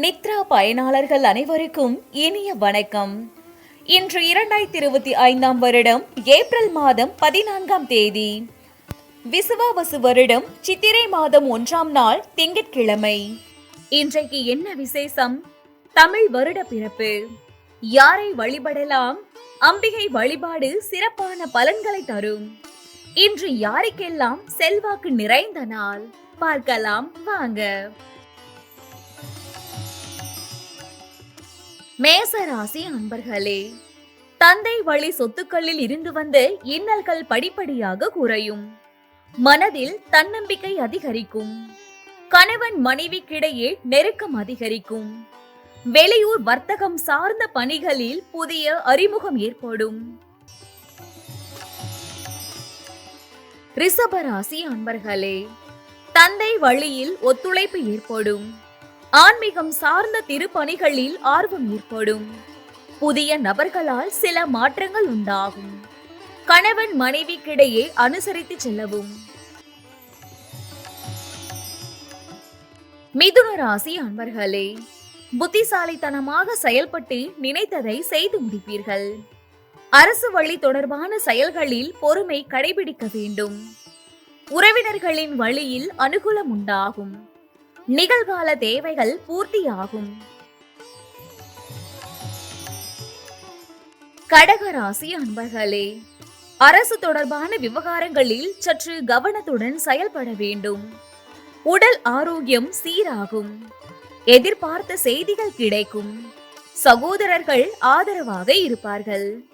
நித்ரா பயனாளர்கள் அனைவருக்கும் இனிய வணக்கம். இன்று இரண்டாயிரத்தி இருபத்தி ஐந்தாம் வருடம் ஏப்ரல் மாதம் பதினான்காம் தேதி. விசுவாவசு வருடம் சித்திரை மாதம் ஒன்றாம் நாள் திங்கட்கிழமை. இன்றைக்கு என்ன விசேஷம்? தமிழ் வருட பிறப்பு. யாரை வழிபடலாம்? அம்பிகை வழிபாடு சிறப்பான பலன்களை தரும். இன்று யாருக்கெல்லாம் செல்வாக்கு நிறைந்த நாள்? பார்க்கலாம் வாங்க. மேசராசி அன்பர்களே தந்தை வழி சொத்துக்களில் இருந்து வந்த இன்னல்கள் படிப்படியாக குறையும். மனதில் தன்னம்பிக்கை அதிகரிக்கும். கணவன் மனைவிக்கிடையே நெருக்கம் அதிகரிக்கும். வெளியூர் வர்த்தகம் சார்ந்த பணிகளில் புதிய அறிமுகம் ஏற்படும். ரிஷபராசி அன்பர்களே தந்தை வழியில் ஒத்துழைப்பு ஏற்படும். ஆன்மீகம் சார்ந்த திருப்பணிகளில் ஆர்வம் ஏற்படும். புதிய நபர்களால் சில மாற்றங்கள் உண்டாகும். கணவன் மனைவிக்கிடையே அனுசரித்து செல்லவும். மிதுன ராசி அன்பர்களே புத்திசாலித்தனமாக செயல்பட்டு நினைத்ததை செய்து முடிப்பீர்கள். அரசு வழி தொடர்பான செயல்களில் பொறுமை கடைபிடிக்க வேண்டும். உறவினர்களின் வழியில் அனுகூலம் உண்டாகும். நிகழ்கால தேவைகள் பூர்த்தியாகும். கடகராசி அன்பர்களே அரசு தொடர்பான விவகாரங்களில் சற்று கவனத்துடன் செயல்பட வேண்டும். உடல் ஆரோக்கியம் சீராகும். எதிர்பார்த்த செய்திகள் கிடைக்கும். சகோதரர்கள் ஆதரவாக இருப்பார்கள்.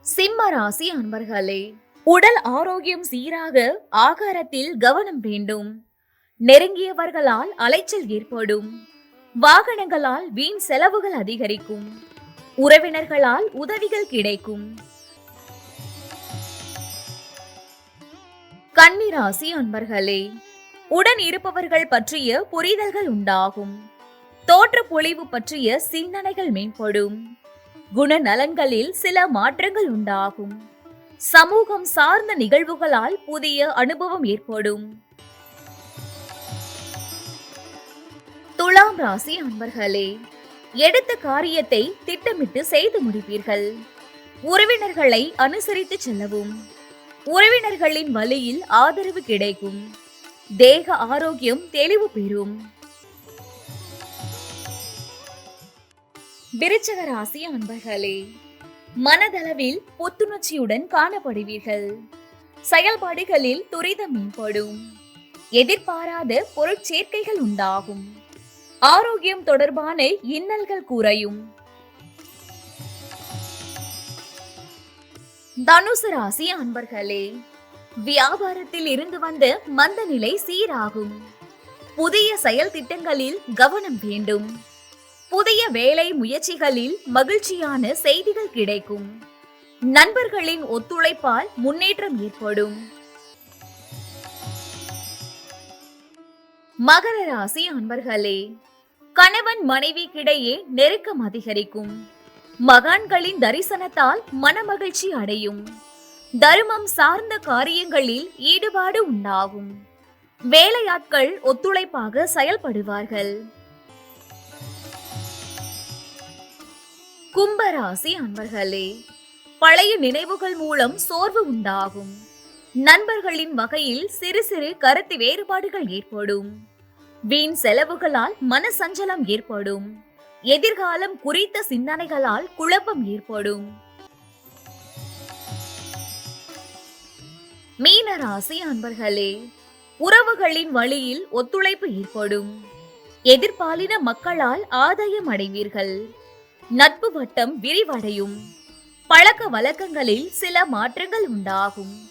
சிம்ம ராசி அன்பர்களே உடல் ஆரோக்கியம் சீராக ஆகாரத்தில் கவனம் வேண்டும். நெருங்கியவர்களால் அலைச்சல் ஏற்படும். வாகனங்களால் வீண் செலவுகள் அதிகரிக்கும். உறவினர்களால் உதவிகள் கிடைக்கும். கன்னிராசி அன்பர்களே உடன் இருப்பவர்கள் பற்றிய புரிதல்கள் உண்டாகும். தோற்ற பொழிவு பற்றிய சிந்தனைகள் மேம்படும். குணநலன்களில் சில மாற்றங்கள் உண்டாகும். சமூகம் சார்ந்த நிகழ்வுகளால் புதிய அனுபவம் ஏற்படும். துலாம் ராசி அன்பர்களே எடுத்த காரியத்தை திட்டமிட்டு செய்து முடிப்பீர்கள். உறவினர்களை அனுசரித்து செல்லவும். உறவினர்களின் வழியில் ஆதரவு கிடைக்கும். தேக ஆரோக்கியம் தெளிவு பெறும். விருச்சக ராசி அன்பர்களே மனதளவில் புத்துணர்ச்சியுடன் காணப்படுவீர்கள். செயல்பாடுகளில் துரிதம் மேம்படும். எதிர்பாராத பொருட்சேர்க்கைகள் உண்டாகும். ஆரோக்கியம் தொடர்பான இன்னல்கள் குறையும். தனுசு ராசி அன்பர்களே வியாபாரத்தில் இருந்து வந்த மந்த நிலை சீராகும். புதிய செயல் திட்டங்களில் கவனம் வேண்டும். புதிய வேலை முயற்சிகளில் மகிழ்ச்சியான செய்திகள் கிடைக்கும். நண்பர்களின் ஒத்துழைப்பால் முன்னேற்றம் ஏற்படும். மகர ராசி அன்பர்களே கணவன் மனைவிக்கிடையே நெருக்கம் அதிகரிக்கும். மகான்களின் தரிசனத்தால் மனமகிழ்ச்சி அடையும். தர்மம் சார்ந்த காரியங்களில் ஈடுபாடு உண்டாகும். வேலையாட்கள் ஒத்துழைப்பாக செயல்படுவார்கள். கும்பராசி அன்பர்களே பழைய நினைவுகள் மூலம் சோர்வு உண்டாகும். நண்பர்களின் வகையில் சிறு சிறு கருத்து வேறுபாடுகள் ஏற்படும். வீண் செலவுகளால் மனசஞ்சலம் ஏற்படும். எதிர்காலம் குறித்த சிந்தனைகளால் குழப்பம் ஏற்படும். மீனராசி அன்பர்களே உறவுகளின் வழியில் ஒத்துழைப்பு ஏற்படும். எதிர்பாலின மக்களால் ஆதாயம் அடைவீர்கள். நட்பு வட்டம் விரிவடையும். பழக்க வழக்கங்களில் சில மாற்றங்கள் உண்டாகும்.